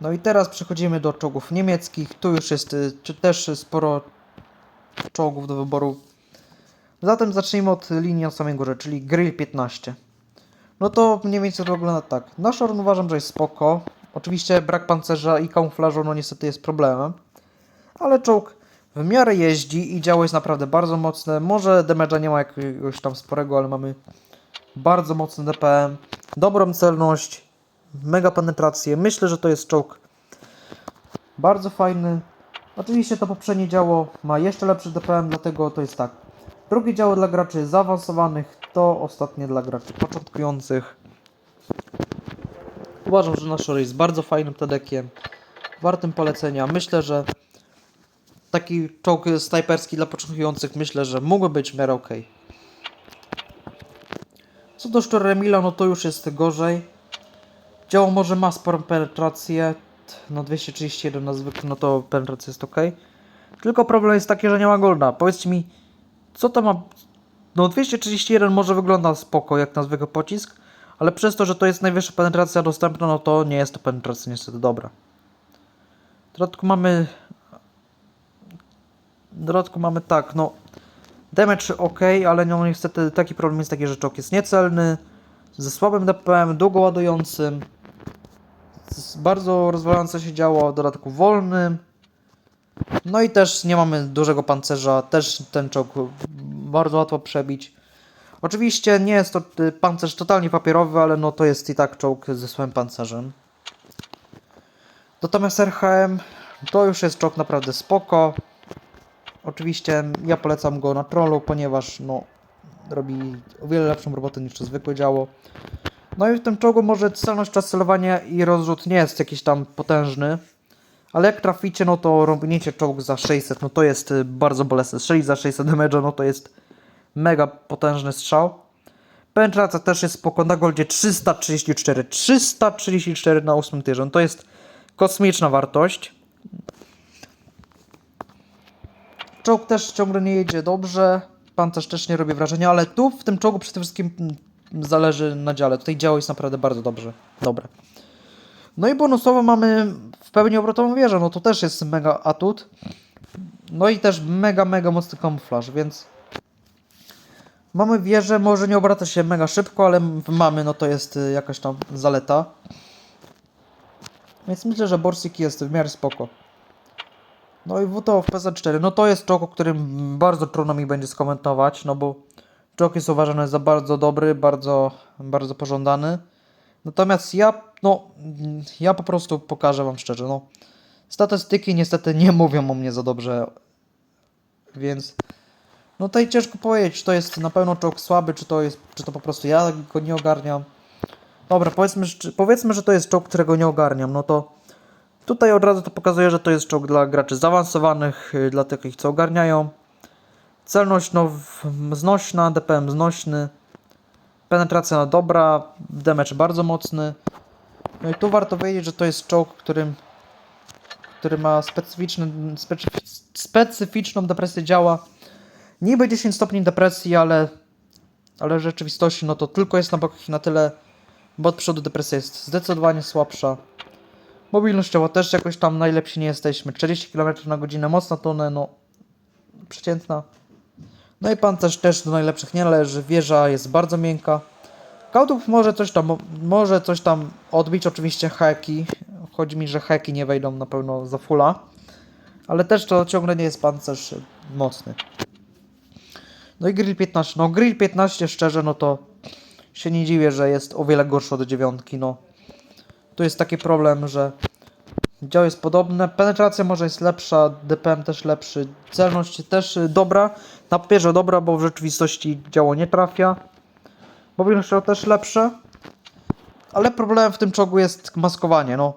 No i teraz przechodzimy do czołgów niemieckich. Tu już jest y, czy też sporo czołgów do wyboru. Zatem zacznijmy od linii na samej górze, czyli Grill 15. No to mniej więcej to wygląda tak. Nasz uważam, że jest spoko. Oczywiście brak pancerza i kamuflażu no niestety jest problemem. Ale czołg w miarę jeździ i działo jest naprawdę bardzo mocne. Może damage'a nie ma jakiegoś tam sporego, ale mamy bardzo mocny DPM, dobrą celność, mega penetrację. Myślę, że to jest czołg bardzo fajny. Oczywiście to poprzednie działo ma jeszcze lepszy DPM, dlatego to jest tak. Drugie działo dla graczy zaawansowanych, to ostatnie dla graczy początkujących. Uważam, że nasz jest bardzo fajnym TDK-iem, wartym polecenia. Myślę, że taki czołg snajperski dla początkujących myślę, że mógłby być w miarę ok. Co do Szczeremila, no to już jest gorzej. Działo może ma sporą penetrację, no 231 na zwykle, no to penetracja jest ok. Tylko problem jest taki, że nie ma golda. Powiedzcie mi, co to ma... No 231 może wygląda spoko jak na zwykły pocisk, ale przez to, że to jest najwyższa penetracja dostępna, no to nie jest to penetracja niestety dobra. W dodatku mamy... W dodatku mamy tak, no... Damage ok, ale no niestety taki problem jest taki, że czołg jest niecelny, ze słabym DPM, długo ładującym, bardzo rozwalające się działo, w dodatku wolnym. No i też nie mamy dużego pancerza, też ten czołg bardzo łatwo przebić. Oczywiście nie jest to y, pancerz totalnie papierowy, ale no to jest i tak czołg ze swoim pancerzem. Natomiast RHM to już jest czołg naprawdę spoko. Oczywiście ja polecam go na trollu, ponieważ no robi o wiele lepszą robotę niż to zwykłe działo. No i w tym czołgu może celność celowania i rozrzut nie jest jakiś tam potężny. Ale jak traficie, no to robicie czołg za 600, no to jest y, bardzo bolesne. Strzelić za 600 damage'a, no to jest mega potężny strzał. Penetracja też jest spoko, na goldzie 334. 334 na 8 tyrze, no to jest kosmiczna wartość. Czołg też ciągle nie jedzie dobrze, pancerz też nie robi wrażenia, ale tu w tym czołgu przede wszystkim zależy na dziale. Tutaj działo jest naprawdę bardzo dobrze, dobre. No i bonusowo mamy w pełni obrotową wieżę, no to też jest mega atut. No i też mega, mega mocny kamuflaż, więc mamy wieżę, może nie obraca się mega szybko, ale mamy, no to jest y, jakaś tam zaleta. Więc myślę, że Borsik jest w miarę spoko. No i WTO w PZ4, no to jest czołg, o którym bardzo trudno mi będzie skomentować, no bo czołg jest uważany za bardzo dobry, bardzo, bardzo pożądany. Natomiast ja, no, ja po prostu pokażę Wam szczerze, no, statystyki niestety nie mówią o mnie za dobrze, więc, no tutaj ciężko powiedzieć, czy to jest na pewno czołg słaby, czy to jest, czy to po prostu ja go nie ogarniam. Dobra, powiedzmy, że- powiedzmy, że to jest czołg, którego nie ogarniam, no to tutaj od razu to pokazuje, że to jest czołg dla graczy zaawansowanych, y, dla takich, co ogarniają. Celność, no, znośna, DPM znośny. Penetracja dobra, damage bardzo mocny. No i tu warto wiedzieć, że to jest czołg, którym, który ma specyficzny, specyf- specyficzną depresję działa. Niby 10 stopni depresji, ale, ale w rzeczywistości no to tylko jest na bokach i na tyle, bo od przodu depresja jest zdecydowanie słabsza. Mobilnościowo też jakoś tam najlepsi nie jesteśmy. 40 km na godzinę, mocna tonę, no przeciętna. No i pancerz też do najlepszych nie należy. Wieża jest bardzo miękka. Kautów może coś tam, może coś tam odbić, oczywiście heki. Chodzi mi, że heki nie wejdą na pewno za fulla. Ale też to ciągle nie jest pancerz mocny. No i grill 15. No grill 15 szczerze, no to się nie dziwię, że jest o wiele gorszy od dziewiątki, no. Tu jest taki problem, że Dział jest podobne, penetracja może jest lepsza, DPM też lepszy, celność też y, dobra, na papierze dobra, bo w rzeczywistości działo nie trafia. Mobilność też lepsze, ale problemem w tym czołgu jest maskowanie, no.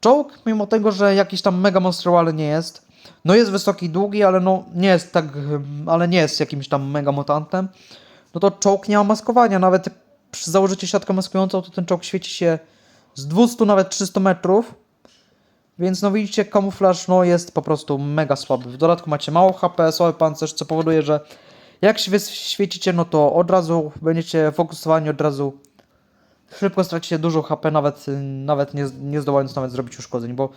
Czołg, mimo tego, że jakiś tam mega monstrualny nie jest, no jest wysoki, długi, ale no nie jest tak, ale nie jest jakimś tam mega mutantem, no to czołg nie ma maskowania, nawet przy założycie siatkę maskującą, to ten czołg świeci się z 200 nawet 300 metrów, więc no widzicie, kamuflaż no, jest po prostu mega słaby. W dodatku macie mało HP, słaby pancerz, co powoduje, że jak się wyświecicie, no to od razu będziecie fokusowani, od razu szybko stracicie dużo HP, nawet, nawet nie, nie zdołając nawet zrobić uszkodzeń, bo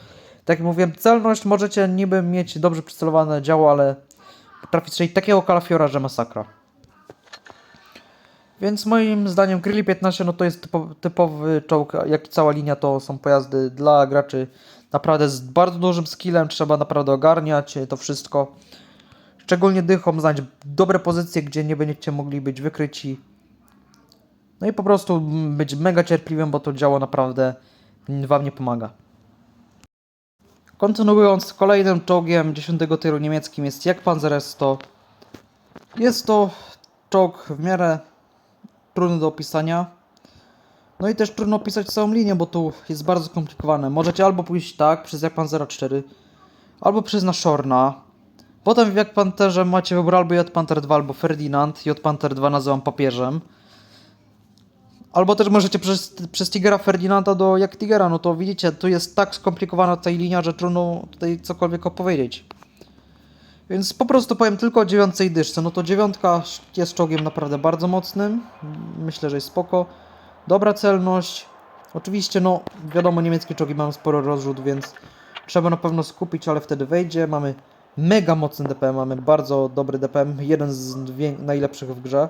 tak jak mówiłem, celność możecie niby mieć dobrze przycelowane działo, ale potrafi strzelić takiego kalafiora, że masakra. Więc moim zdaniem Grilli 15 no to jest typo, typowy czołg, jak i cała linia to są pojazdy dla graczy naprawdę z bardzo dużym skillem, trzeba naprawdę ogarniać to wszystko. Szczególnie dychom znać dobre pozycje, gdzie nie będziecie mogli być wykryci. No i po prostu być mega cierpliwym, bo to działo naprawdę wam nie pomaga. Kontynuując, kolejnym czołgiem 10 tyru niemieckim jest jak Panzer 100. Jest to czołg w miarę trudny do opisania. No i też trudno opisać całą linię, bo tu jest bardzo skomplikowane. Możecie albo pójść tak, przez jak Panzera 4, albo przez Nashorna. Potem w jak Panterze macie wybór albo J Panther 2, albo Ferdinand. J Panther 2 nazywam papieżem. Albo też możecie przez, przez Tigera Ferdinanda do jak Tigera. No to widzicie, tu jest tak skomplikowana ta linia, że trudno tutaj cokolwiek opowiedzieć. Więc po prostu powiem tylko o dziewiątej dyszce. No to dziewiątka jest czołgiem naprawdę bardzo mocnym. Myślę, że jest spoko. Dobra celność. Oczywiście, no wiadomo, niemieckie czołgi mają sporo rozrzut, więc trzeba na pewno skupić, ale wtedy wejdzie. Mamy mega mocny DPM, mamy bardzo dobry DPM, jeden z najlepszych w grze.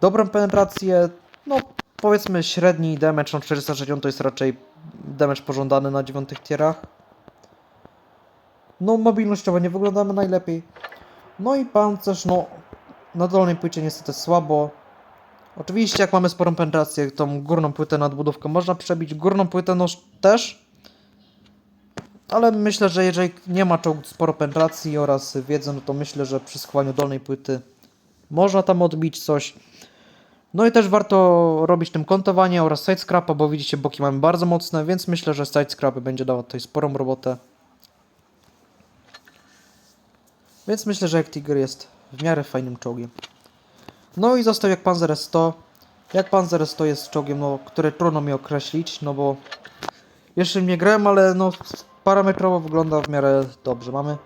Dobrą penetrację, no powiedzmy średni damage, no 460 to jest raczej damage pożądany na dziewiątych tierach. No mobilnościowo nie wyglądamy najlepiej. No i pancerz, no na dolnej płycie niestety słabo. Oczywiście jak mamy sporą penetrację, tą górną płytę nadbudówkę można przebić, górną płytę no też. Ale myślę, że jeżeli nie ma czołgu sporo penetracji oraz wiedzy, no to myślę, że przy schowaniu dolnej płyty można tam odbić coś. No i też warto robić tym kontowanie oraz side scrapa, bo widzicie boki mamy bardzo mocne, więc myślę, że side scrap będzie dawał tutaj sporą robotę. Więc myślę, że Tiger jest w miarę fajnym czołgiem. No i został jak Panzer S100. Jak Panzer S100 jest czołgiem, no, które trudno mi określić, no bo jeszcze nie grałem, ale no parametrowo wygląda w miarę dobrze. Mamy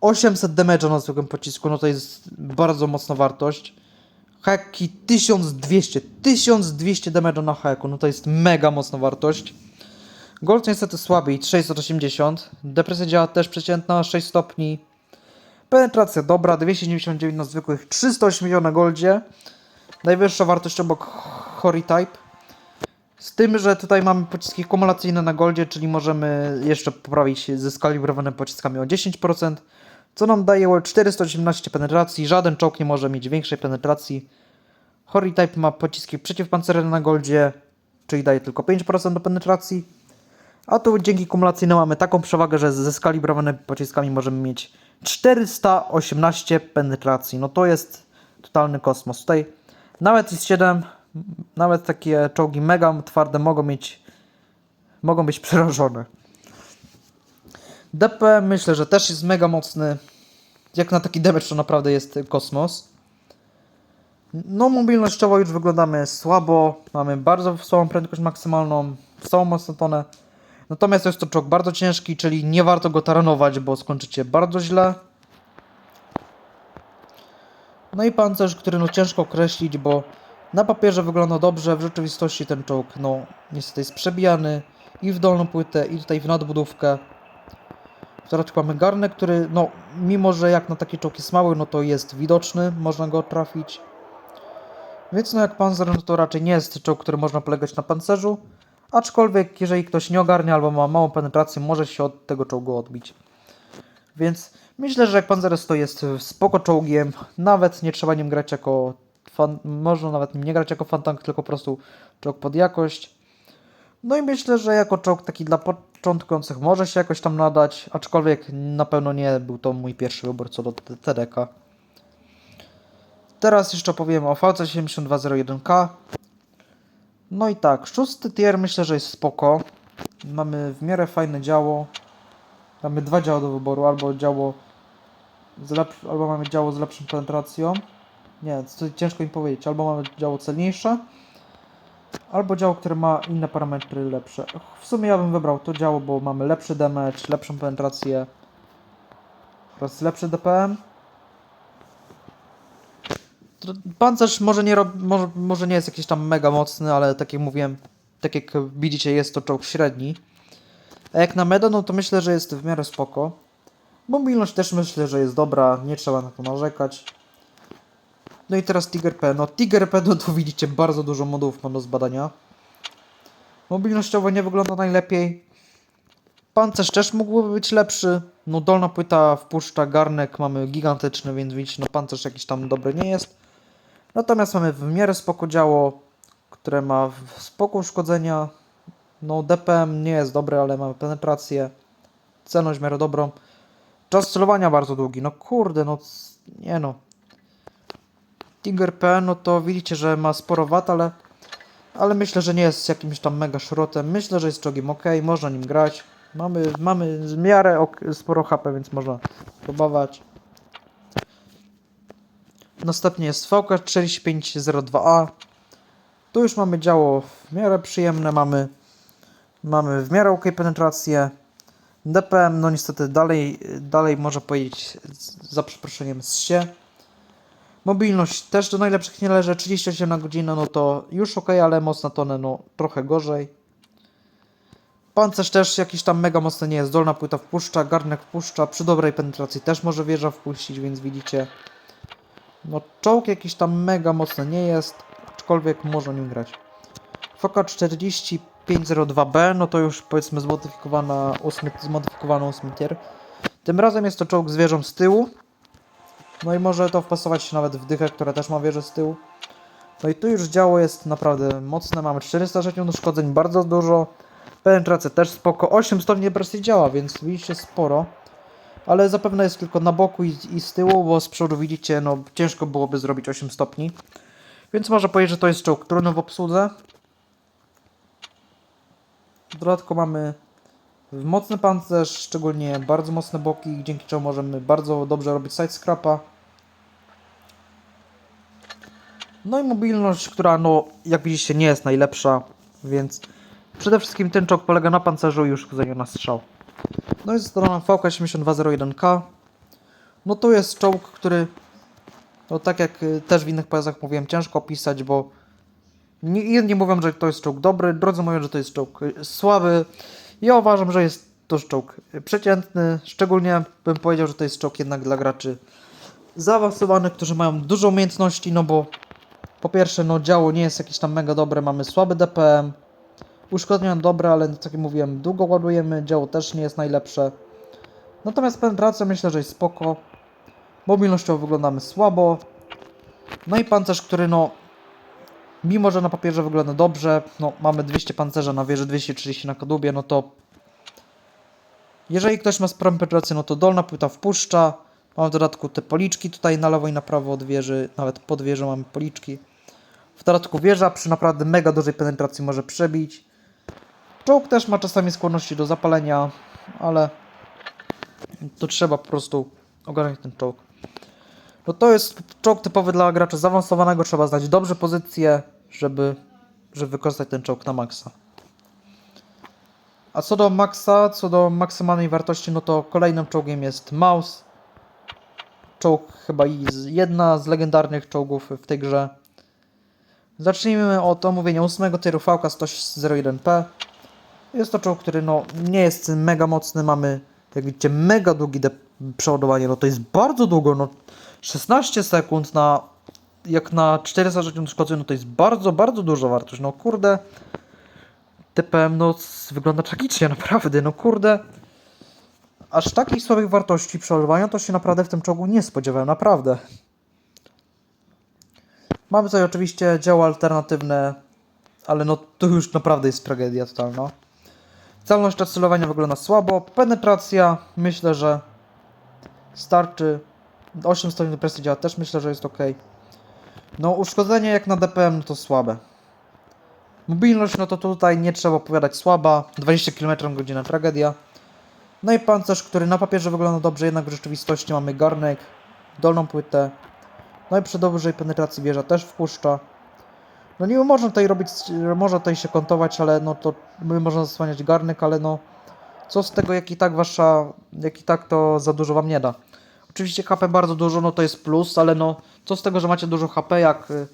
800 damage'a na zwykłym pocisku, no to jest bardzo mocna wartość. Haki 1200, 1200 damage'a na haku, no to jest mega mocna wartość. Gold niestety słabiej, 680. Depresja działa też przeciętna, 6 stopni. Penetracja dobra, 299 na zwykłych, 380 na goldzie. Najwyższa wartość obok Hori Type. Z tym, że tutaj mamy pociski kumulacyjne na goldzie, czyli możemy jeszcze poprawić ze skalibrowanym pociskami o 10%, co nam daje 418 penetracji. Żaden czołg nie może mieć większej penetracji. Hori Type ma pociski przeciwpancerne na goldzie, czyli daje tylko 5% do penetracji. A tu dzięki kumulacyjnym mamy taką przewagę, że ze skalibrowanymi pociskami możemy mieć 418 penetracji. No to jest totalny kosmos. Tutaj nawet IS-7, nawet takie czołgi mega twarde mogą mieć, mogą być przerażone. DP myślę, że też jest mega mocny. Jak na taki damage to naprawdę jest kosmos. No mobilnościowo już wyglądamy słabo. Mamy bardzo słabą prędkość maksymalną, słabą mocną tonę. Natomiast jest to czołg bardzo ciężki, czyli nie warto go taranować, bo skończycie bardzo źle. No i pancerz, który no ciężko określić, bo na papierze wygląda dobrze, w rzeczywistości ten czołg no niestety jest przebijany i w dolną płytę i tutaj w nadbudówkę. Środku mamy garnek, który no mimo, że jak na taki czołg jest mały, no to jest widoczny, można go trafić. Więc no jak panzer, no to raczej nie jest czołg, który można polegać na pancerzu. Aczkolwiek jeżeli ktoś nie ogarnia albo ma małą penetrację, może się od tego czołgu odbić. Więc myślę, że Panzer 100 jest spoko czołgiem, nawet nie trzeba nim grać jako fan, można nawet nie grać jako fantank, tylko po prostu czołg pod jakość. No i myślę, że jako czołg taki dla początkujących może się jakoś tam nadać, aczkolwiek na pewno nie był to mój pierwszy wybór co do TDK. Teraz jeszcze powiem o VC7201K. No i tak, szósty tier myślę, że jest spoko. Mamy w miarę fajne działo. Mamy dwa działa do wyboru, albo działo albo mamy działo z lepszą penetracją. Nie, to ciężko mi powiedzieć. Albo mamy działo celniejsze, albo działo, które ma inne parametry lepsze. W sumie ja bym wybrał to działo, bo mamy lepszy damage, lepszą penetrację oraz lepszy DPM. Pancerz może nie, może, nie jest jakiś tam mega mocny, ale tak jak mówiłem, tak jak widzicie jest to czołg średni. A jak na meda, no to myślę, że jest w miarę spoko. Mobilność też myślę, że jest dobra, nie trzeba na to narzekać. No i teraz Tiger P. No Tiger P, no to widzicie, bardzo dużo modów ma do zbadania. Mobilnościowo nie wygląda najlepiej. Pancerz też mógłby być lepszy. No dolna płyta wpuszcza garnek, mamy gigantyczny, więc widzicie, no pancerz jakiś tam dobry nie jest. Natomiast mamy w miarę spoko działo, które ma spoko uszkodzenia. No DPM nie jest dobry, ale mamy penetrację. Celność w miarę dobrą. Czas celowania bardzo długi. No kurde, no nie no. Tiger P, no to widzicie, że ma sporo wat, ale, ale myślę, że nie jest jakimś tam mega szrotem. Myślę, że jest czołgiem ok, można nim grać. Mamy, mamy w miarę ok, sporo HP, więc można próbować. Następnie jest VK4502A. Tu już mamy działo w miarę przyjemne, mamy, mamy w miarę ok penetrację. DPM, no niestety dalej, dalej można powiedzieć za przeproszeniem z się. Mobilność też do najlepszych nie leży, 38 na godzinę, no to już ok, ale mocna tonę, no trochę gorzej. Pancerz też jakiś tam mega mocny nie jest, dolna płyta wpuszcza, garnek wpuszcza, przy dobrej penetracji też może wieża wpuścić, więc widzicie. No czołg jakiś tam mega mocny nie jest, aczkolwiek można nim grać. Foka 4502B, no to już powiedzmy zmodyfikowana ósmy, zmodyfikowany ósmy tier. Tym razem jest to czołg z wieżą z tyłu. No i może to wpasować się nawet w dychę, która też ma wieżę z tyłu. No i tu już działo jest naprawdę mocne, mamy 460 uszkodzeń, bardzo dużo. Penetracja też spoko, 8 stopni presji działa, więc widzicie sporo. Ale zapewne jest tylko na boku i, i z tyłu, bo z przodu widzicie, no ciężko byłoby zrobić 8 stopni. Więc może powiedzieć, że to jest czołg trudny w obsłudze. W dodatku mamy mocny pancerz, szczególnie bardzo mocne boki, dzięki czemu możemy bardzo dobrze robić side scrapa. No i mobilność, która no jak widzicie nie jest najlepsza, więc przede wszystkim ten czołg polega na pancerzu i uszkodzeniu na strzał. No i strona VK7201K. No to jest czołg, który no tak jak y, też w innych pojazdach mówiłem, ciężko opisać, bo nie, jedni mówią, że to jest czołg dobry, drudzy mówią, że to jest czołg y, słaby. Ja uważam, że jest to czołg y, przeciętny, szczególnie bym powiedział, że to jest czołg jednak dla graczy zaawansowanych, którzy mają dużo umiejętności, no bo po pierwsze, no działo nie jest jakieś tam mega dobre, mamy słaby DPM, uszkodzenia dobre, ale tak jak mówiłem, długo ładujemy, działo też nie jest najlepsze. Natomiast penetracja myślę, że jest spoko. Mobilnościowo wyglądamy słabo. No i pancerz, który no mimo, że na papierze wygląda dobrze, no mamy 200 pancerza na wieży, 230 na kadłubie, no to jeżeli ktoś ma sporą penetrację, no to dolna płyta wpuszcza. Mamy w dodatku te policzki tutaj na lewo i na prawo od wieży, nawet pod wieżą mamy policzki. W dodatku wieża przy naprawdę mega dużej penetracji może przebić. Czołg też ma czasami skłonności do zapalenia, ale to trzeba po prostu ogarnąć ten czołg. No to jest czołg typowy dla gracza zaawansowanego, trzeba znać dobrze pozycję, żeby, żeby wykorzystać ten czołg na maksa. A co do maksa, co do maksymalnej wartości, no to kolejnym czołgiem jest Maus. Czołg chyba i jedna z legendarnych czołgów w tej grze. Zacznijmy od omówienia 8 tieru VK-101P. Jest to czołg, który no, nie jest mega mocny, mamy jak widzicie mega długi przeładowanie, no to jest bardzo długo, no 16 sekund na jak na 460 uszkodzeń, no to jest bardzo, bardzo dużo wartość, no kurde TPM no wygląda tragicznie, naprawdę, no kurde aż takiej słabej wartości przeładowania to się naprawdę w tym czołgu nie spodziewałem, naprawdę. Mamy tutaj oczywiście działo alternatywne, ale no to już naprawdę jest tragedia totalna. Celność celowania wygląda słabo. Penetracja myślę, że starczy. 8 stopni presji działa też myślę, że jest ok. No uszkodzenie jak na DPM no to słabe. Mobilność no to tutaj nie trzeba opowiadać słaba. 20 km godzinę tragedia. No i pancerz, który na papierze wygląda dobrze, jednak w rzeczywistości mamy garnek, dolną płytę. No i przy dużej penetracji wieża też wpuszcza. No niby można tutaj robić, można tutaj się kątować, ale no to my można zasłaniać garnek, ale no co z tego, jak i tak wasza, jak i tak to za dużo wam nie da. Oczywiście HP bardzo dużo, no to jest plus, ale no co z tego, że macie dużo HP, jak y,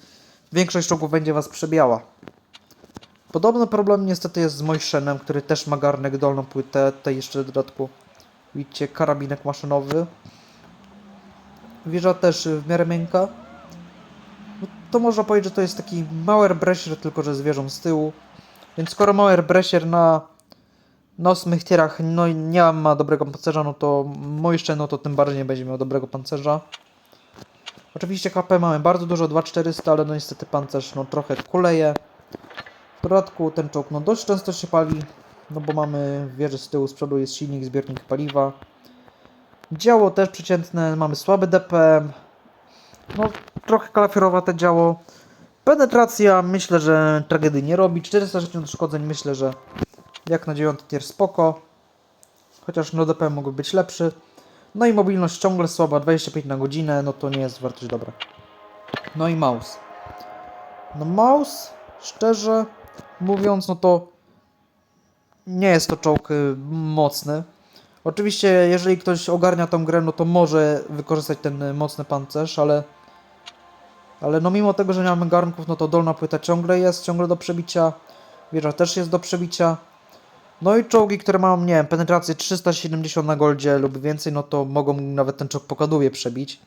większość czołgów będzie was przebijała. Podobny problem niestety jest z Mojszenem, który też ma garnek, dolną płytę, tutaj jeszcze w dodatku widzicie karabinek maszynowy. Wieża też w miarę miękka. No, to można powiedzieć, że to jest taki mały airbresher, tylko że z wieżą z tyłu. Więc skoro mały airbresher na ósmych tierach no, nie ma dobrego pancerza, no to Mojszcze, no to tym bardziej nie będzie miał dobrego pancerza. Oczywiście HP mamy bardzo dużo, 2400, ale no niestety pancerz no trochę kuleje. W dodatku ten czołg no dość często się pali, no bo mamy wieżę z tyłu, z przodu jest silnik, zbiornik paliwa. Działo też przeciętne, mamy słaby DPM. No trochę kalafiorowate działo. Penetracja myślę, że tragedii nie robi. 460 uszkodzeń myślę, że jak na 9 tier spoko. Chociaż no DPM mógłby być lepszy. No i mobilność ciągle słaba, 25 na godzinę, no to nie jest wartość dobra. No i mouse. No mouse, szczerze mówiąc, no to nie jest to czołg y, mocny. Oczywiście, jeżeli ktoś ogarnia tą grę, no to może wykorzystać ten y, mocny pancerz, ale ale no mimo tego, że nie mamy garnków, no to dolna płyta ciągle jest, ciągle do przebicia. Wieża też jest do przebicia. No i czołgi, które mają, nie wiem, penetrację 370 na goldzie lub więcej, no to mogą nawet ten czołg po kadłuwie przebić.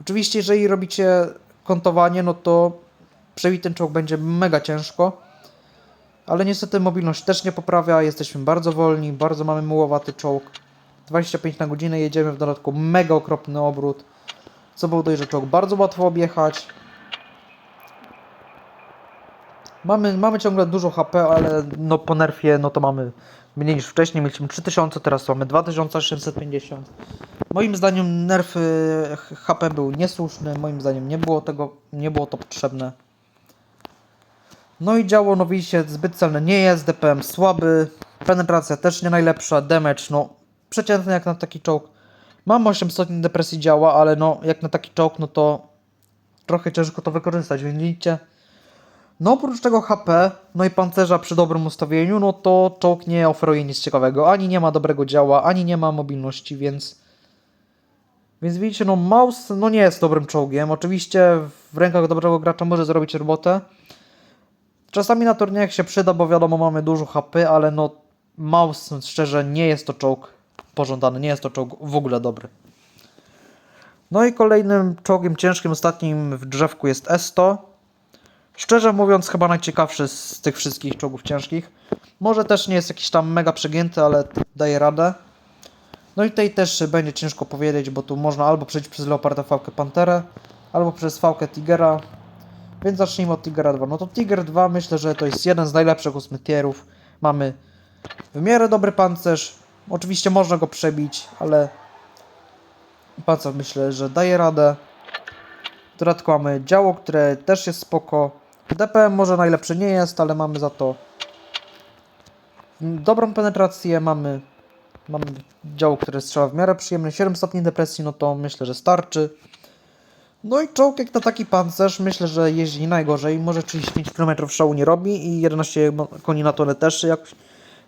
Oczywiście, jeżeli robicie kontowanie, no to przebić ten czołg będzie mega ciężko. Ale niestety mobilność też nie poprawia, jesteśmy bardzo wolni, bardzo mamy mułowaty czołg. 25 na godzinę jedziemy, w dodatku mega okropny obrót. Co powoduje, że czołg bardzo łatwo objechać. Mamy, mamy ciągle dużo HP, ale no po nerfie no to mamy mniej niż wcześniej. Mieliśmy 3000, teraz mamy 2850. Moim zdaniem nerf HP był niesłuszny. Moim zdaniem nie było tego, nie było to potrzebne. No i działo, no widzicie, zbyt celne nie jest, DPM słaby, penetracja też nie najlepsza, damage, no przeciętny jak na taki czołg. Mam 8 stopni depresji działa, ale no jak na taki czołg, no to trochę ciężko to wykorzystać, więc widzicie. No oprócz tego HP, no i pancerza przy dobrym ustawieniu, no to czołg nie oferuje nic ciekawego. Ani nie ma dobrego działa, ani nie ma mobilności, więc... Więc widzicie, no mouse no nie jest dobrym czołgiem. Oczywiście w rękach dobrego gracza może zrobić robotę. Czasami na turniejach się przyda, bo wiadomo mamy dużo HP, ale no mouse szczerze nie jest to czołg pożądany, nie jest to czołg w ogóle dobry. No i kolejnym czołgiem ciężkim, ostatnim w drzewku jest S100. Szczerze mówiąc, chyba najciekawszy z tych wszystkich czołgów ciężkich. Może też nie jest jakiś tam mega przegięty, ale daje radę. No i tutaj też będzie ciężko powiedzieć, bo tu można albo przejść przez Leoparda Fałkę Panterę, albo przez Fałkę Tigera. Więc zacznijmy od Tigera 2. No to Tiger 2 myślę, że to jest jeden z najlepszych ósmytierów. Mamy w miarę dobry pancerz. Oczywiście można go przebić, ale pancerz myślę, że daje radę. W dodatku mamy działo, które też jest spoko. DPM może najlepszy nie jest, ale mamy za to dobrą penetrację, mamy, mamy działo, które strzela w miarę przyjemne. 7 stopni depresji, no to myślę, że starczy. No i czołg jak na taki pancerz, myślę, że jeździ najgorzej. Może 35 km szału nie robi i 11 mo- koni na tonę też jak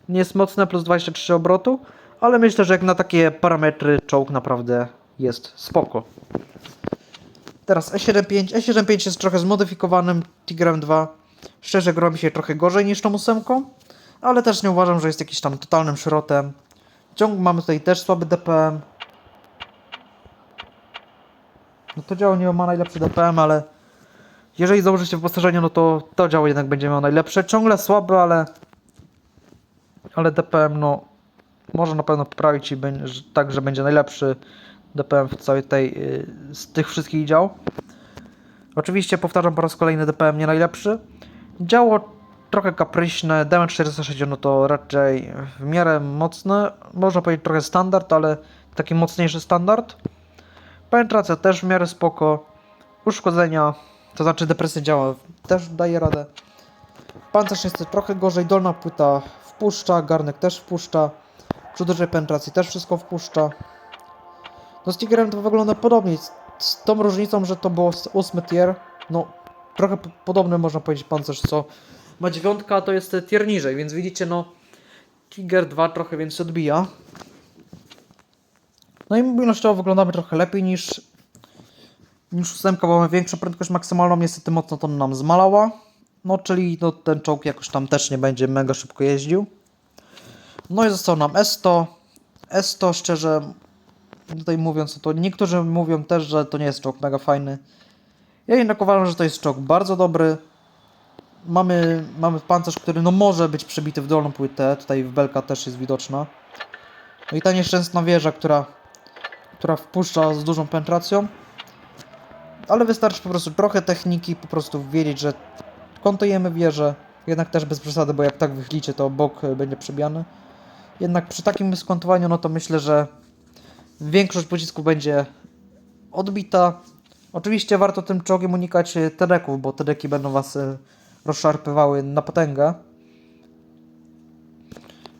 nie jest mocne, plus 23 obrotu. Ale myślę, że jak na takie parametry czołg naprawdę jest spoko. Teraz E E75. E75 jest trochę zmodyfikowanym Tigrem 2. Szczerze gra mi się trochę gorzej niż tą ósemką, ale też nie uważam, że jest jakiś tam totalnym szrotem. Ciąg mamy tutaj też słaby DPM. No to działo nie ma najlepszy DPM, ale jeżeli założycie wyposażenie, no to to działo jednak będzie miało najlepsze. Ciągle słabe, ale ale DPM no może na pewno poprawić i będzie, tak, że będzie najlepszy DPM w całej tej y, z tych wszystkich dział. Oczywiście powtarzam po raz kolejny DPM nie najlepszy. Działo trochę kapryśne, damage 460 no to raczej w miarę mocne, można powiedzieć trochę standard, ale taki mocniejszy standard. Penetracja też w miarę spoko. Uszkodzenia, to znaczy depresja działa, też daje radę. Pancerz jest trochę gorzej, dolna płyta wpuszcza, garnek też wpuszcza. Przy dużej penetracji też wszystko wpuszcza. No z Tigerem to wygląda podobnie, z, tą różnicą, że to było 8 tier. No, trochę podobny można powiedzieć pancerz, co ma dziewiątka, to jest tier niżej, więc widzicie, no Tiger 2 trochę więcej odbija. No i mobilnościowo wyglądamy trochę lepiej niż niż ósemka, bo mamy większą prędkość maksymalną, niestety mocno to nam zmalała. No czyli no, ten czołg jakoś tam też nie będzie mega szybko jeździł. No i został nam S100. S100 szczerze tutaj mówiąc, to niektórzy mówią też, że to nie jest czołg mega fajny. Ja jednak uważam, że to jest czołg bardzo dobry. Mamy, mamy pancerz, który no może być przebity w dolną płytę. Tutaj w belka też jest widoczna. No i ta nieszczęsna wieża, która, która wpuszcza z dużą penetracją. Ale wystarczy po prostu trochę techniki, po prostu wiedzieć, że kontujemy wieżę. Jednak też bez przesady, bo jak tak wychylicie, to bok e, będzie przebijany. Jednak przy takim skontowaniu, no to myślę, że większość pocisków będzie odbita. Oczywiście warto tym czołgiem unikać e, tedeków, bo tedeki będą was e, rozszarpywały na potęgę.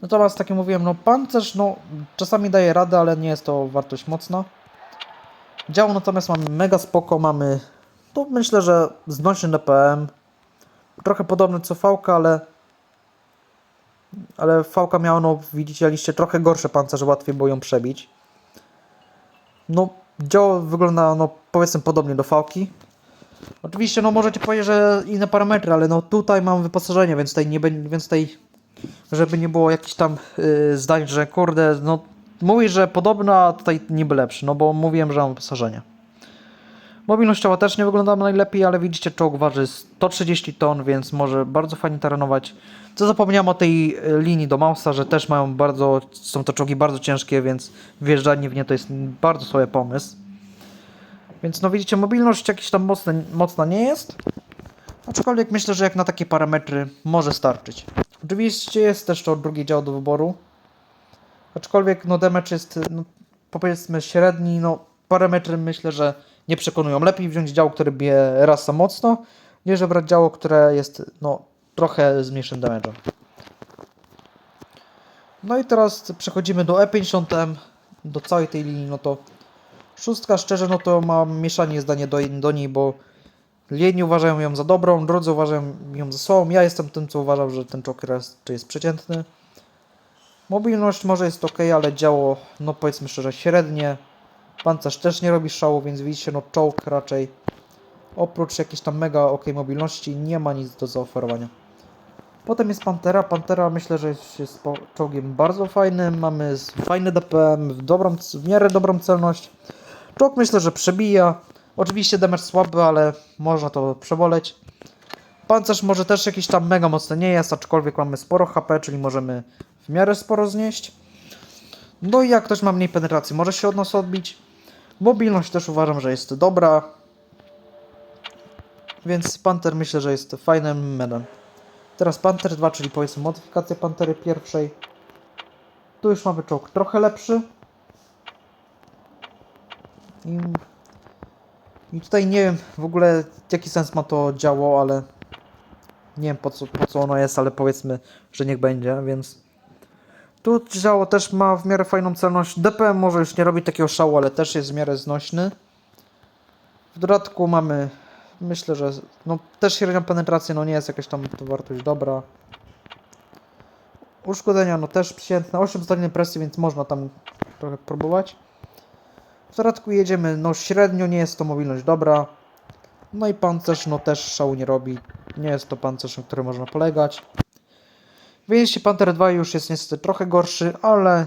Natomiast, tak jak mówiłem, no pancerz, no czasami daje radę, ale nie jest to wartość mocna. Działo natomiast mamy mega spoko, mamy, to myślę, że znośny DPM. Trochę podobny co Fałka, ale ale Fałka miała, no widzieliście, trochę gorsze pancerze, łatwiej było ją przebić. No, działo wygląda, no powiedzmy, podobnie do Fałki. Oczywiście, no możecie powiedzieć, że inne parametry, ale no tutaj mam wyposażenie, więc tutaj nie będzie, więc tutaj, żeby nie było jakichś tam yy, zdań, że kurde, no mówi, że podobno, a tutaj niby lepszy, no bo mówiłem, że mam wyposażenie. Mobilnościowo też nie wygląda najlepiej, ale widzicie, czołg waży 130 ton, więc może bardzo fajnie terenować. Co zapomniałem o tej e, linii do Mausa, że też mają bardzo, są to czołgi bardzo ciężkie, więc wjeżdżanie w nie to jest bardzo słaby pomysł. Więc no widzicie, mobilność jakiś tam mocna nie jest. Aczkolwiek myślę, że jak na takie parametry może starczyć. Oczywiście jest też to drugi dział do wyboru. Aczkolwiek no damage jest no, powiedzmy średni, no parametry myślę, że nie przekonują. Lepiej wziąć działo, które bije rasa mocno, niż brać działo, które jest no trochę z mniejszym damage'em. No i teraz przechodzimy do E50M, do całej tej linii, no to szóstka szczerze, no to mam mieszanie zdanie do, do niej, bo jedni uważają ją za dobrą, drudzy uważają ją za słabą. Ja jestem tym, co uważam, że ten czołg jest, czy jest przeciętny. Mobilność może jest ok, ale działo, no powiedzmy szczerze, średnie. Pancerz też nie robi szału, więc widzicie, no czołg raczej oprócz jakiejś tam mega ok mobilności nie ma nic do zaoferowania. Potem jest Pantera. Pantera myślę, że jest, jest czołgiem bardzo fajnym. Mamy fajny DPM, w, dobrą, w miarę dobrą celność. Czołg myślę, że przebija. Oczywiście damage słaby, ale można to przeboleć. Pancerz może też jakiś tam mega mocny nie jest, aczkolwiek mamy sporo HP, czyli możemy w miarę sporo znieść. No i jak ktoś ma mniej penetracji, może się od nas odbić. Mobilność też uważam, że jest dobra. Więc Panther myślę, że jest fajnym medem. Teraz Panther 2, czyli powiedzmy modyfikacja Pantery pierwszej. Tu już mamy czołg trochę lepszy. I, I tutaj nie wiem w ogóle jaki sens ma to działo, ale nie wiem po co, po co ono jest, ale powiedzmy, że niech będzie, więc tu działo też ma w miarę fajną celność. DPM może już nie robi takiego szału, ale też jest w miarę znośny. W dodatku mamy, myślę, że no, też średnia penetracja no nie jest jakaś tam to wartość dobra. Uszkodzenia no też przeciętne, 8 stopni presji, więc można tam trochę próbować. W dodatku jedziemy no średnio, nie jest to mobilność dobra. No i pancerz no też szału nie robi. Nie jest to pancerz, na który można polegać. Wyjście Panther 2 już jest niestety trochę gorszy, ale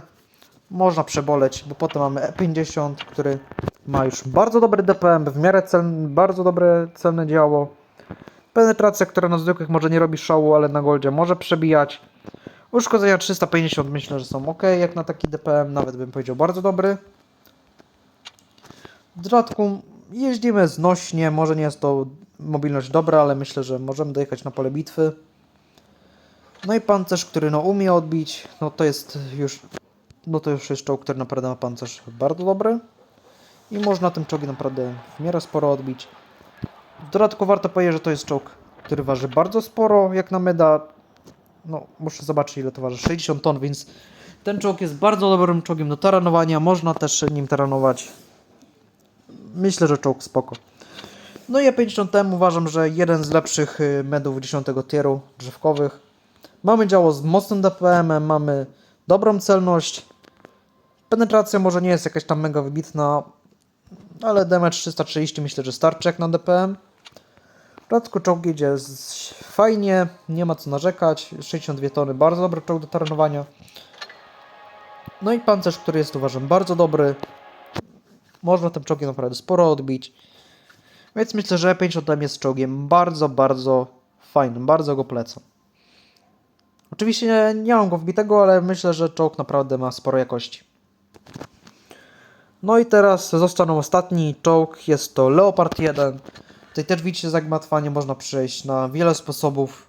można przeboleć, bo potem mamy E50, który ma już bardzo dobry DPM, w miarę celny, bardzo dobre celne działo. Penetracja, która na zwykłych może nie robi szału, ale na goldzie może przebijać. Uszkodzenia 350 myślę, że są ok, jak na taki DPM, nawet bym powiedział bardzo dobry. W dodatku jeździmy znośnie, może nie jest to mobilność dobra, ale myślę, że możemy dojechać na pole bitwy. No i pancerz, który no umie odbić, no to jest już, no to już jest czołg, który naprawdę ma pancerz bardzo dobry. I można tym czołgiem naprawdę w miarę sporo odbić. W dodatku warto powiedzieć, że to jest czołg, który waży bardzo sporo, jak na meda. No, muszę zobaczyć ile to waży, 60 ton, więc ten czołg jest bardzo dobrym czołgiem do taranowania, można też nim taranować. Myślę, że czołg spoko. No i E50M uważam, że jeden z lepszych y, medów 10 tieru drzewkowych. Mamy działo z mocnym DPM, mamy dobrą celność. Penetracja może nie jest jakaś tam mega wybitna, ale damage 330 myślę, że starczy jak na DPM. W dodatku czołg idzie fajnie, nie ma co narzekać. 62 tony, bardzo dobry czołg do terenowania. No i pancerz, który jest uważam bardzo dobry. Można tym czołgiem naprawdę sporo odbić. Więc myślę, że E58 jest czołgiem bardzo, bardzo fajnym, bardzo go polecam. Oczywiście nie, nie mam go wbitego, ale myślę, że czołg naprawdę ma sporo jakości. No i teraz zostaną ostatni czołg, jest to Leopard 1. Tutaj też widzicie zagmatwanie, można przejść na wiele sposobów.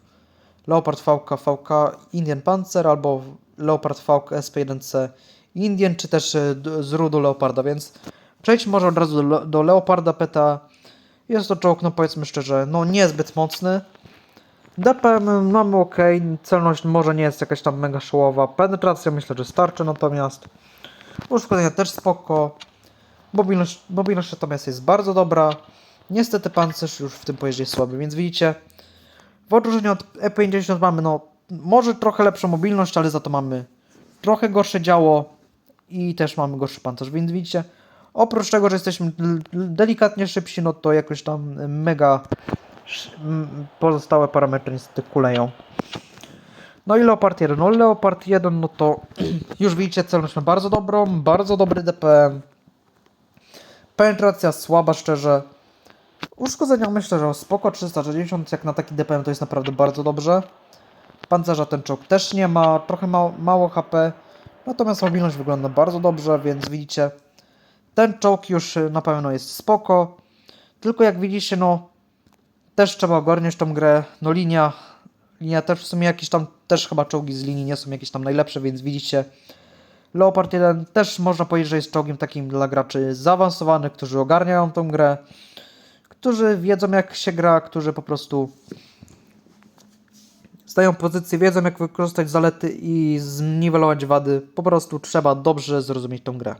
Leopard VK, VK Indian Panzer albo Leopard VK SP1C Indian, czy też e, z rudu Leoparda, więc przejdźmy może od razu do, do Leoparda PTA. Jest to czołg, no powiedzmy szczerze, no niezbyt mocny. DPM mamy ok, celność może nie jest jakaś tam mega szołowa, penetracja myślę, że starczy natomiast. Uszkodzenia też spoko. Mobilność, mobilność natomiast jest bardzo dobra. Niestety pancerz już w tym pojeździe jest słaby, więc widzicie, w odróżnieniu od E50 mamy no może trochę lepszą mobilność, ale za to mamy trochę gorsze działo i też mamy gorszy pancerz, więc widzicie, oprócz tego, że jesteśmy delikatnie szybsi, no to jakoś tam mega pozostałe parametry niestety kuleją. No i Leopard 1. No Leopard 1, no to już widzicie celność ma bardzo dobrą, bardzo dobry DPM. Penetracja słaba, szczerze. Uszkodzenia myślę, że spoko 360, jak na taki DPM to jest naprawdę bardzo dobrze. Pancerza ten czołg też nie ma, trochę ma, mało HP. Natomiast mobilność wygląda bardzo dobrze, więc widzicie, ten czołg już y, na pewno jest spoko. Tylko jak widzicie, no też trzeba ogarniać tą grę. No linia, linia też w sumie jakieś tam, też chyba czołgi z linii nie są jakieś tam najlepsze, więc widzicie, Leopard 1 też można powiedzieć, że jest czołgiem takim dla graczy zaawansowanych, którzy ogarniają tą grę, którzy wiedzą jak się gra, którzy po prostu stają pozycję, wiedzą jak wykorzystać zalety i zniwelować wady. Po prostu trzeba dobrze zrozumieć tą grę.